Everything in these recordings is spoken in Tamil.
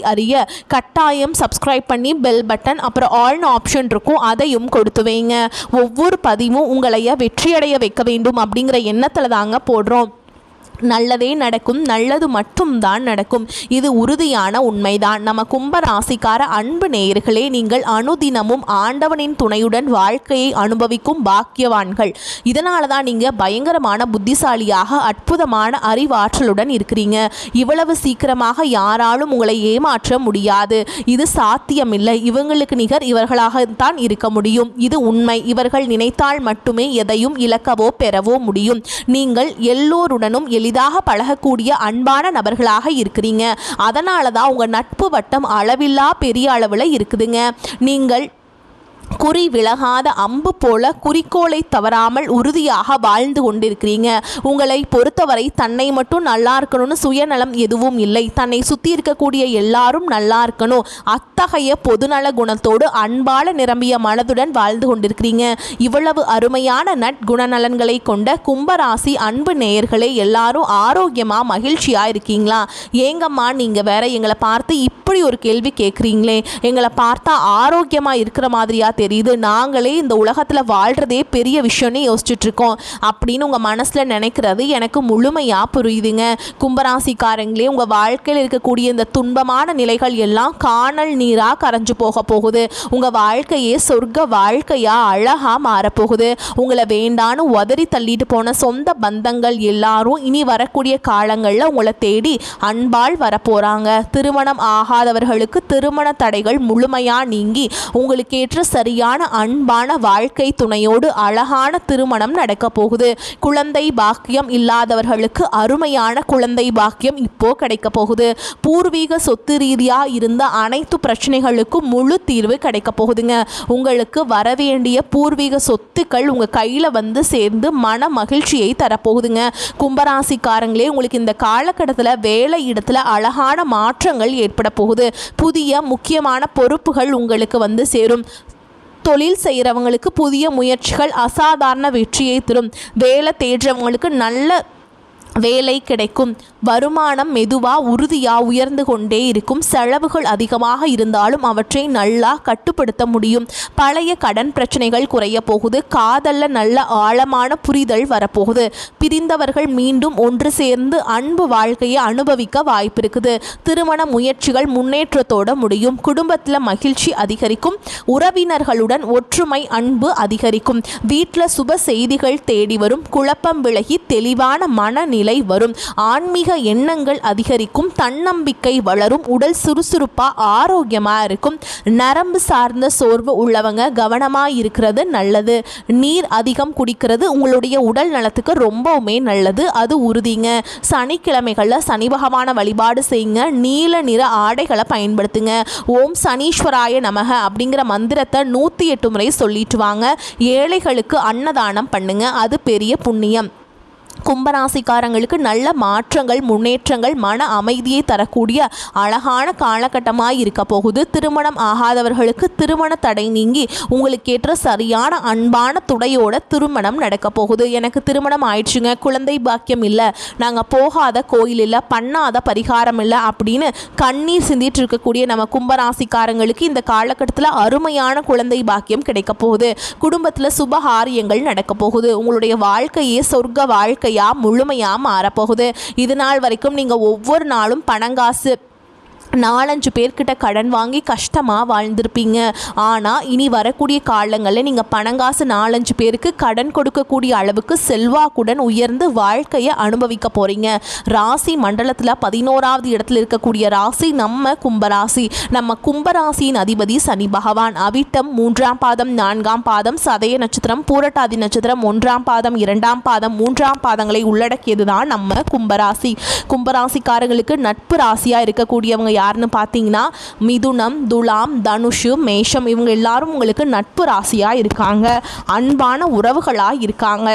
அறிய கட்டாயம் சப்ஸ்கிரைப் பண்ணி பெல் பட்டன் அப்புறம் ஆல்னு ஆப்ஷன் இருக்கும் அதையும் கொடுத்து வைங்க. ஒவ்வொரு பதிவும் உங்களைய வெற்றியடைய வைக்க வேண்டும் அப்படிங்கிற எண்ணத்தில் தாங்க போடுறோம். நல்லதே நடக்கும் நல்லது மட்டும்தான் நடக்கும். இது உறுதியான உண்மைதான். நம்ம கும்ப ராசிக்கார அன்பு நேயர்களே நீங்கள் அனுதினமும் ஆண்டவனின் துணையுடன் வாழ்க்கையை அனுபவிக்கும் பாக்கியவான்கள். இதனால தான் நீங்கள் பயங்கரமான புத்திசாலியாக அற்புதமான அறிவாற்றலுடன் இருக்கிறீங்க. இவ்வளவு சீக்கிரமாக யாராலும் உங்களை ஏமாற்ற முடியாது. இது சாத்தியமில்லை. இவங்களுக்கு நிகர் இவர்களாகத்தான் இருக்க முடியும். இது உண்மை. இவர்கள் நினைத்தால் மட்டுமே எதையும் இழக்கவோ பெறவோ முடியும். நீங்கள் எல்லோருடனும் எளிதாக பழகக்கூடிய அன்பான நபர்களாக இருக்கிறீங்க. அதனால தான் உங்கள் நட்பு வட்டம் அளவில்லா பெரிய அளவில் இருக்குதுங்க. நீங்கள் குறி விலகாத அம்பு போல குறிக்கோளை தவறாமல் உறுதியாக வாழ்ந்து கொண்டிருக்கிறீங்க. உங்களை பொறுத்தவரை தன்னை மட்டும் நல்லா இருக்கணும்னு சுயநலம் எதுவும் இல்லை. தன்னை சுற்றி இருக்கக்கூடிய எல்லாரும் நல்லா இருக்கணும். அத்தகைய பொதுநல குணத்தோடு அன்பால நிரம்பிய மனதுடன் வாழ்ந்து கொண்டிருக்கிறீங்க. இவ்வளவு அருமையான நட்குணநலன்களை கொண்ட கும்பராசி அன்பு நேயர்களே எல்லாரும் ஆரோக்கியமாக மகிழ்ச்சியாக இருக்கீங்களா? ஏங்கம்மா நீங்கள் வேற எங்களை பார்த்து இப்படி ஒரு கேள்வி கேட்குறீங்களே. எங்களை பார்த்தா ஆரோக்கியமாக இருக்கிற மாதிரியா தெரியுது. நாங்களே இந்த உலகத்தில் வாழ்கிறதே பெரிய விஷயம்னு யோசிச்சுட்டு இருக்கோம் அப்படின்னு உங்கள் மனசில் நினைக்கிறது எனக்கு முழுமையாக புரியுதுங்க. கும்பராசிக்காரங்களே உங்கள் வாழ்க்கையில் இருக்கக்கூடிய இந்த துன்பமான நிலைகள் எல்லாம் காணல் நீராக கரைஞ்சு போக போகுது. உங்கள் வாழ்க்கையே சொர்க்க வாழ்க்கையாக அழகாக மாறப்போகுது. உங்களை வேண்டான்னு உதறி தள்ளிட்டு போன சொந்த பந்தங்கள் எல்லாரும் இனி வரக்கூடிய காலங்களில் உங்களை தேடி அன்பால் வரப்போகிறாங்க திருமணம் ஆகாதவர்களுக்கு திருமண தடைகள் முழுமையாக நீங்கி உங்களுக்கு ஏற்ற சரி சரியான அன்பான வாழ்க்கை துணையோடு அழகான திருமணம் நடக்கப் போகுது. குழந்தை பாக்கியம் இல்லாதவர்களுக்கு அருமையான குழந்தை பாக்கியம் இப்போ கிடைக்க போகுது. பூர்வீக சொத்து ரீதியாக இருந்த அனைத்து பிரச்சனைகளுக்கும் முழு தீர்வு கிடைக்க போகுதுங்க. உங்களுக்கு வரவேண்டிய பூர்வீக சொத்துக்கள் உங்கள் கையில் வந்து சேர்ந்து மன மகிழ்ச்சியை தரப்போகுதுங்க. கும்பராசிக்காரங்களே உங்களுக்கு இந்த காலகட்டத்தில் வேலை இடத்துல அழகான மாற்றங்கள் ஏற்பட போகுது. புதிய முக்கியமான பொறுப்புகள் உங்களுக்கு வந்து சேரும். தொழில் செய்கிறவங்களுக்கு புதிய முயற்சிகள் அசாதாரண வெற்றியை தரும். வேலை தேடுறவங்களுக்கு நல்ல வேலை கிடைக்கும். வருமானம் மெதுவா உறுதியா உயர்ந்து கொண்டே இருக்கும். செலவுகள் அதிகமாக இருந்தாலும் அவற்றை நல்லா கட்டுப்படுத்த முடியும். பழைய கடன் பிரச்சனைகள் குறைய போகுது. காதல்ல நல்ல ஆழமான புரிதல் வரப்போகுது. பிரிந்தவர்கள் மீண்டும் ஒன்று சேர்ந்து அன்பு வாழ்க்கையை அனுபவிக்க வாய்ப்பு இருக்குது திருமண முயற்சிகள் முன்னேற்றத்தோட முடியும். குடும்பத்தில் மகிழ்ச்சி அதிகரிக்கும். உறவினர்களுடன் ஒற்றுமை அன்பு அதிகரிக்கும். வீட்டில் சுப செய்திகள் தேடி வரும். குழப்பம் விலகி தெளிவான மனநிலை வரும். ஆன்மீக எண்ணங்கள் அதிகரிக்கும் தன்னம்பிக்கை வளரும் உடல் சுறுசுறுப்பா ஆரோக்கியமா இருக்கும். நரம்பு சார்ந்த சோர்வு உள்ளவங்க கவனமா இருக்கிறது நல்லது. நீர் அதிகம் குடிக்கிறது உங்களுடைய உடல் நலத்துக்கு ரொம்பவுமே நல்லது. அது உறுதிங்க. சனிக்கிழமைகளில் சனி பகவான வழிபாடு செய்யுங்க. நீல நிற ஆடைகளை பயன்படுத்துங்க. ஓம் சனீஸ்வராய நமக அப்படிங்கிற மந்திரத்தை நூற்றி எட்டு முறை சொல்லிட்டு வாங்க. ஏழைகளுக்கு அன்னதானம் பண்ணுங்க. அது பெரிய புண்ணியம். கும்பராசிக்காரங்களுக்கு நல்ல மாற்றங்கள் முன்னேற்றங்கள் மன அமைதியை தரக்கூடிய அழகான காலகட்டமாக இருக்க போகுது. திருமணம் ஆகாதவர்களுக்கு திருமண தடை நீங்கி உங்களுக்கு ஏற்ற சரியான அன்பான துடையோட திருமணம் நடக்க போகுது. எனக்கு திருமணம் ஆயிடுச்சுங்க குழந்தை பாக்கியம் இல்லை நாங்கள் போகாத கோயில் இல்லை பண்ணாத பரிகாரம் இல்லை அப்படின்னு கண்ணீர் சிந்திட்டு இருக்கக்கூடிய நம்ம கும்பராசிக்காரங்களுக்கு இந்த காலகட்டத்தில் அருமையான குழந்தை பாக்கியம் கிடைக்க போகுது. குடும்பத்தில் சுபகாரியங்கள் நடக்க போகுது. உங்களுடைய வாழ்க்கையே சொர்க்க வாழ்க்கையாக முழுமையாக மாறப்போகுது. இது நாள் வரைக்கும் நீங்கள் ஒவ்வொரு நாளும் பணங்காசு நாலஞ்சு பேர்கிட்ட கடன் வாங்கி கஷ்டமாக வாழ்ந்திருப்பீங்க. ஆனால் இனி வரக்கூடிய காலங்களில் நீங்கள் பணங்காசு நாலஞ்சு பேருக்கு கடன் கொடுக்கக்கூடிய அளவுக்கு செல்வாக்குடன் உயர்ந்து வாழ்க்கையை அனுபவிக்க போகிறீங்க ராசி மண்டலத்தில் பதினோராவது இடத்துல இருக்கக்கூடிய ராசி நம்ம கும்பராசி. நம்ம கும்பராசியின் அதிபதி சனி பகவான். அவிட்டம் மூன்றாம் பாதம் நான்காம் பாதம் சதய நட்சத்திரம் பூரட்டாதி நட்சத்திரம் ஒன்றாம் பாதம் இரண்டாம் பாதம் மூன்றாம் பாதங்களை உள்ளடக்கியது தான் நம்ம கும்பராசி. கும்பராசிக்காரங்களுக்கு நட்பு ராசியாக இருக்கக்கூடியவங்க யாருன்னு பார்த்தீங்கன்னா மிதுனம் துலாம் தனுஷு மேஷம் இவங்க எல்லாரும் உங்களுக்கு நட்பு ராசியாக இருக்காங்க. அன்பான உறவுகளாக இருக்காங்க.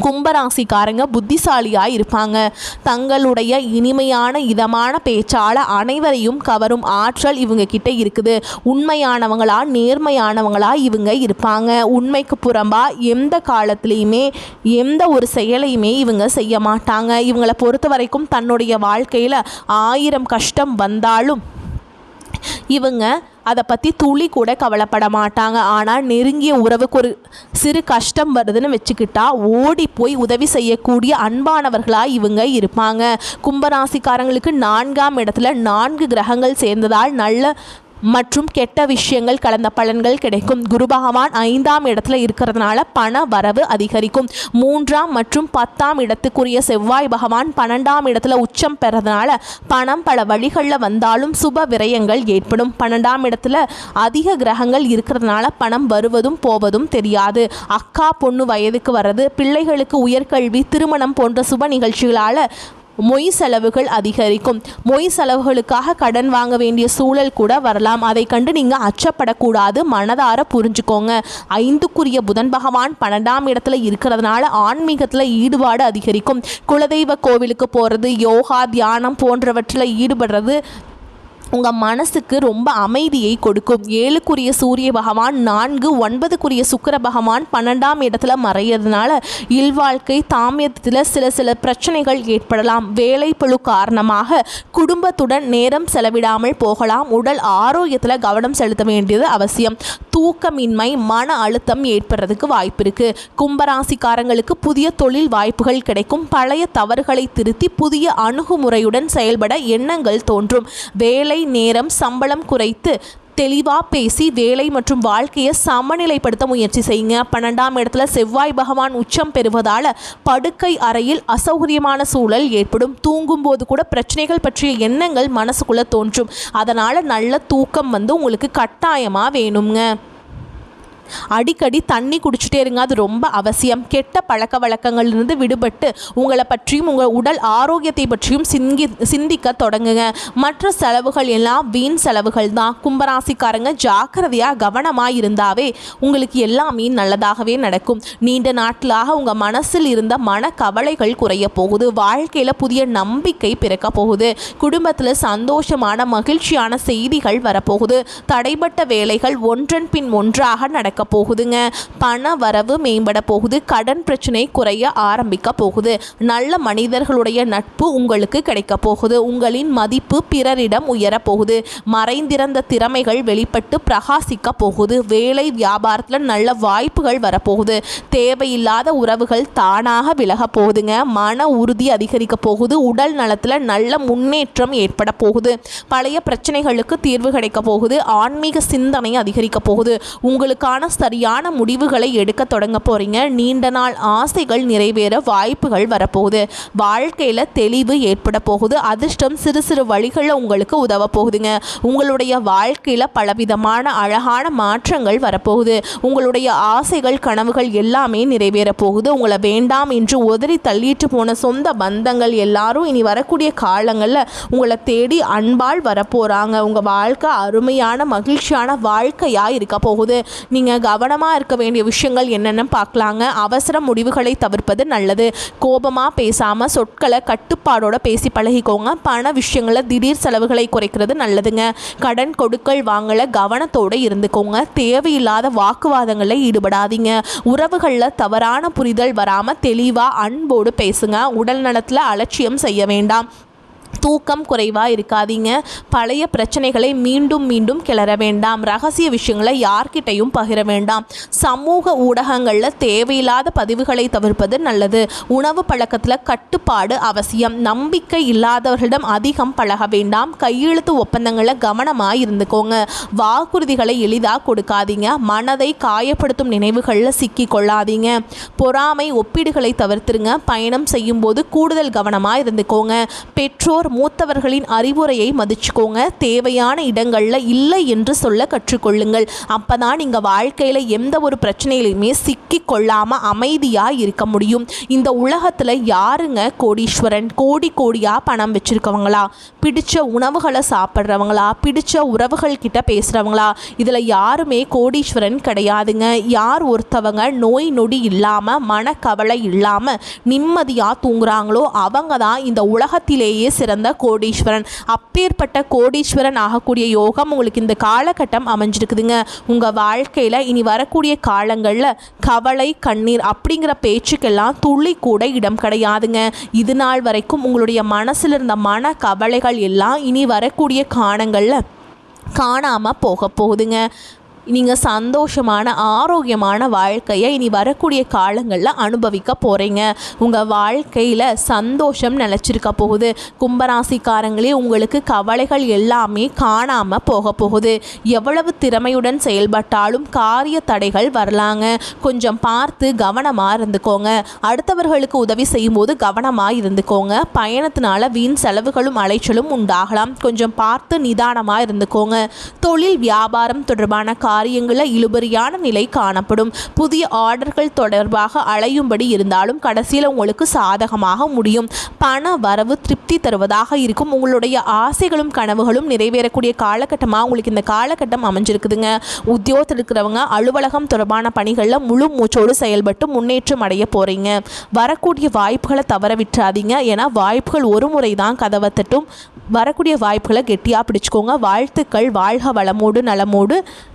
கும்பராசிக்காரங்க புத்திசாலியாக இருப்பாங்க. தங்களுடைய இனிமையான இதமான பேச்சால் அனைவரையும் கவரும் ஆற்றல் இவங்க கிட்ட இருக்குது. உண்மையானவங்களா நேர்மையானவங்களா இவங்க இருப்பாங்க. உண்மைக்கு புறம்பா எந்த காலத்துலேயுமே எந்த ஒரு செயலையுமே இவங்க செய்ய மாட்டாங்க. இவங்களை பொறுத்த வரைக்கும் தன்னுடைய வாழ்க்கையில் ஆயிரம் கஷ்டம் வந்தாலும் இவங்க அதை பற்றி துளி கூட கவலைப்பட மாட்டாங்க. ஆனால் நெருங்கிய உறவுக்கு ஒரு சிறு கஷ்டம் வருதுன்னு வச்சுக்கிட்டா ஓடி போய் உதவி செய்யக்கூடிய அன்பானவர்களாக இவங்க இருப்பாங்க. கும்பராசிக்காரங்களுக்கு நான்காம் இடத்துல நான்கு கிரகங்கள் சேர்ந்ததால் நல்ல மற்றும் கெட்ட விஷயங்கள் கலந்த பலன்கள் கிடைக்கும். குரு பகவான் ஐந்தாம் இடத்துல இருக்கிறதுனால பண வரவு அதிகரிக்கும். மூன்றாம் மற்றும் பத்தாம் இடத்துக்குரிய செவ்வாய் பகவான் பன்னெண்டாம் இடத்துல உச்சம் பெறதுனால பணம் பல வழிகளில் வந்தாலும் சுப விரயங்கள் ஏற்படும். பன்னெண்டாம் இடத்துல அதிக கிரகங்கள் இருக்கிறதுனால பணம் வருவதும் போவதும் தெரியாது. அக்கா பொண்ணு வயதுக்கு வர்றது பிள்ளைகளுக்கு உயர்கல்வி திருமணம் போன்ற சுப நிகழ்ச்சிகளால் மொய் செலவுகள் அதிகரிக்கும். மொய் செலவுகளுக்காக கடன் வாங்க வேண்டிய சூழல் கூட வரலாம். அதை கண்டு நீங்கள் அச்சப்படக்கூடாது. மனதார புரிஞ்சுக்கோங்க. ஐந்துக்குரிய புதன் பகவான் பன்னெண்டாம் இடத்துல இருக்கிறதுனால ஆன்மீகத்தில் ஈடுபாடு அதிகரிக்கும். குலதெய்வ கோவிலுக்கு போகிறது யோகா தியானம் போன்றவற்றில் ஈடுபடுறது உங்கள் மனசுக்கு ரொம்ப அமைதியை கொடுக்கும். ஏழுக்குரிய சூரிய பகவான் நான்கு ஒன்பதுக்குரிய சுக்கிர பகவான் பன்னெண்டாம் இடத்துல மறையிறதுனால இல்வாழ்க்கை தாமியத்தில் சில சில பிரச்சனைகள் ஏற்படலாம். வேலை பழு காரணமாக குடும்பத்துடன் நேரம் செலவிடாமல் போகலாம். உடல் ஆரோக்கியத்தில் கவனம் செலுத்த வேண்டியது அவசியம். தூக்கமின்மை மன அழுத்தம் ஏற்படுறதுக்கு வாய்ப்பு இருக்கு. கும்பராசிக்காரங்களுக்கு புதிய தொழில் வாய்ப்புகள் கிடைக்கும். பழைய தவறுகளை திருத்தி புதிய அணுகுமுறையுடன் செயல்பட எண்ணங்கள் தோன்றும். வேலை நேரம் சம்பளம் குறைத்து தெளிவாக பேசி வேலை மற்றும் வாழ்க்கையை சமநிலைப்படுத்த முயற்சி செய்யுங்க. பன்னெண்டாம் இடத்துல செவ்வாய் பகவான் உச்சம் பெறுவதால் படுக்கை அறையில் அசௌகரியமான சூழல் ஏற்படும். தூங்கும்போது கூட பிரச்சனைகள் பற்றிய எண்ணங்கள் மனசுக்குள்ளே தோன்றும். அதனால் நல்ல தூக்கம் வந்து உங்களுக்கு கட்டாயமாக வேணுங்க. அடிக்கடி தண்ணி குடிச்சிட்டே இருங்க. அது ரொம்ப அவசியம். கெட்ட பழக்க வழக்கங்களிலிருந்து விடுபட்டு உங்களை பற்றியும் உங்கள் உடல் ஆரோக்கியத்தை பற்றியும் சிங்கி சிந்திக்க தொடங்குங்க. மற்ற செலவுகள் எல்லாம் வீண் செலவுகள் தான். கும்பராசிக்காரங்க ஜாக்கிரதையாக கவனமாக இருந்தாவே உங்களுக்கு எல்லாமே நல்லதாகவே நடக்கும். நீண்ட நாட்களாக உங்கள் மனசில் இருந்த மன கவலைகள் குறைய போகுது. வாழ்க்கையில் புதிய நம்பிக்கை பிறக்க போகுது. குடும்பத்தில் சந்தோஷமான மகிழ்ச்சியான செய்திகள் வரப்போகுது. தடைபட்ட வேலைகள் ஒன்றன் பின் ஒன்றாக நடக்க போகுதுங்க. பண வரவு மேம்பட போகுது. கடன் பிரச்சனை குறைய ஆரம்பிக்க போகுது. நல்ல மனிதர்களுடைய நட்பு உங்களுக்கு கிடைக்க போகுது. உங்களின் மதிப்பு பிறரிடம் உயர போகுது. மறைந்திருந்த திறமைகள் வெளிப்பட்டு பிரகாசிக்க போகுது. வேலை வியாபாரத்தில் நல்ல வாய்ப்புகள் வரப்போகுது தேவையில்லாத உறவுகள் தானாக விலக போகுதுங்க. மன உறுதி அதிகரிக்க போகுது. உடல் நலத்தில் நல்ல முன்னேற்றம் ஏற்பட போகுது. பழைய பிரச்சனைகளுக்கு தீர்வு கிடைக்க போகுது. ஆன்மீக சிந்தனை அதிகரிக்க போகுது. உங்களுக்கான சரியான முடிவுகளை எடுக்க தொடங்க போகிறீங்க நீண்ட நாள் ஆசைகள் நிறைவேற வாய்ப்புகள் வரப்போகுது. வாழ்க்கையில் தெளிவு ஏற்பட போகுது. அதிர்ஷ்டம் சிறு சிறு வழிகளில் உங்களுக்கு உதவ போகுதுங்க. உங்களுடைய வாழ்க்கையில் பலவிதமான அழகான மாற்றங்கள் வரப்போகுது. உங்களுடைய ஆசைகள் கனவுகள் எல்லாமே நிறைவேற போகுது. உங்களை வேண்டாம் என்று உதறி தள்ளிட்டு போன சொந்த பந்தங்கள் எல்லாரும் இனி வரக்கூடிய காலங்களில் உங்களை தேடி அன்பால் வரப்போகிறாங்க உங்கள் வாழ்க்கை அருமையான மகிழ்ச்சியான வாழ்க்கையாக இருக்க போகுது. நீங்கள் கவனமாக இருக்க வேண்டிய விஷயங்கள் என்னென்னு பார்க்கலாங்க. அவசர முடிவுகளை தவிர்ப்பது நல்லது. கோபமாக பேசாமல் சொற்களை கட்டுப்பாடோட பேசி பழகிக்கோங்க. பண விஷயங்களை திடீர் செலவுகளை குறைக்கிறது நல்லதுங்க. கடன் கொடுக்கல் வாங்கல கவனத்தோடு இருந்துக்கோங்க. தேவையில்லாத வாக்குவாதங்களில் ஈடுபடாதீங்க. உறவுகளில் தவறான புரிதல் வராமல் தெளிவாக அன்போடு பேசுங்க. உடல் நலத்தில் அலட்சியம் செய்ய வேண்டாம். தூக்கம் குறைவாக இருக்காதீங்க. பழைய பிரச்சனைகளை மீண்டும் மீண்டும் கிளற வேண்டாம். ரகசிய விஷயங்களை யார்கிட்டையும் பகிர வேண்டாம். சமூக ஊடகங்களில் தேவையில்லாத பதிவுகளை தவிர்ப்பது நல்லது. உணவு பழக்கத்தில் கட்டுப்பாடு அவசியம். நம்பிக்கை இல்லாதவர்களிடம் அதிகம் பழக வேண்டாம். கையெழுத்து ஒப்பந்தங்களை கவனமாக இருந்துக்கோங்க. வாக்குறுதிகளை எளிதாக கொடுக்காதீங்க. மனதை காயப்படுத்தும் நினைவுகளில் சிக்கி கொள்ளாதீங்க பொறாமை ஒப்பீடுகளை தவிர்த்துருங்க. பயணம் செய்யும்போது கூடுதல் கவனமாக இருந்துக்கோங்க. பெற்றோர் மூத்தவர்களின் அறிவுரையை மதிச்சுக்கோங்க. தேவையான இடங்களில் இல்லை என்று சொல்ல கற்றுக்கொள்ளுங்கள். அப்போ தான் நீங்கள் வாழ்க்கையில் எந்த ஒரு பிரச்சனையிலையுமே சிக்கி கொள்ளாமல் அமைதியாக இருக்க முடியும். இந்த உலகத்தில் யாருங்க கோடீஸ்வரன்? கோடி கோடியாக பணம் வச்சுருக்கவங்களா? பிடிச்ச உணவுகளை சாப்பிட்றவங்களா? பிடிச்ச உறவுகள் கிட்ட பேசுகிறவங்களா இதில் யாருமே கோடீஸ்வரன் கிடையாதுங்க. யார் ஒருத்தவங்க நோய் நொடி இல்லாமல் மனக்கவலை இல்லாமல் நிம்மதியாக தூங்குறாங்களோ அவங்க தான் இந்த உலகத்திலேயே சிறந்த கோடீஸ்வரன். அப்பேற்பட்ட கோடீஸ்வரன் ஆகக்கூடிய யோகம் உங்களுக்கு இந்த காலகட்டம் அமைஞ்சிருக்குதுங்க. உங்கள் வாழ்க்கையில் இனி வரக்கூடிய காலங்களில் கவலை கண்ணீர் அப்படிங்கிற பேச்சுக்கெல்லாம் துளி கூட இடம் கிடையாதுங்க. இது நாள் வரைக்கும் உங்களுடைய மனசில் இருந்த மன கவலைகள் எல்லாம் இனி வரக்கூடிய காலங்களில் காணாமல் போக போகுதுங்க. நீங்கள் சந்தோஷமான ஆரோக்கியமான வாழ்க்கையை இனி வரக்கூடிய காலங்களில் அனுபவிக்க போகிறீங்க உங்கள் வாழ்க்கையில் சந்தோஷம் நிலச்சிருக்க போகுது. கும்பராசிக்காரங்களே உங்களுக்கு கவலைகள் எல்லாமே காணாமல் போக போகுது. எவ்வளவு திறமையுடன் செயல்பட்டாலும் காரிய தடைகள் வரலாங்க. கொஞ்சம் பார்த்து கவனமாக இருந்துக்கோங்க. அடுத்தவர்களுக்கு உதவி செய்யும்போது கவனமாக இருந்துக்கோங்க. பயணத்தினால வீண் செலவுகளும் அலைச்சலும் உண்டாகலாம். கொஞ்சம் பார்த்து நிதானமாக இருந்துக்கோங்க. தொழில் வியாபாரம் தொடர்பான காரியங்களில் இழுபறியான நிலை காணப்படும். புதிய ஆர்டர்கள் தொடர்பாக அலையும்படி இருந்தாலும் கடைசியில் உங்களுக்கு சாதகமாக முடியும். பண வரவு திருப்தி தருவதாக இருக்கும். உங்களுடைய ஆசைகளும் கனவுகளும் நிறைவேறக்கூடிய காலகட்டமாக உங்களுக்கு இந்த காலகட்டம் அமைஞ்சிருக்குதுங்க. உத்தியோகத்தில் இருக்கிறவங்க அலுவலகம் தொடர்பான பணிகளில் முழு மூச்சோடு செயல்பட்டு முன்னேற்றம் அடைய போகிறீங்க வரக்கூடிய வாய்ப்புகளை தவற விட்டுறாதீங்க. ஏன்னா வாய்ப்புகள் ஒரு முறை தான் கதவை தட்டும். வரக்கூடிய வாய்ப்புகளை கெட்டியாக பிடிச்சிக்கோங்க. வாழ்த்துக்கள். வாழ்க வளமோடு நலமோடு.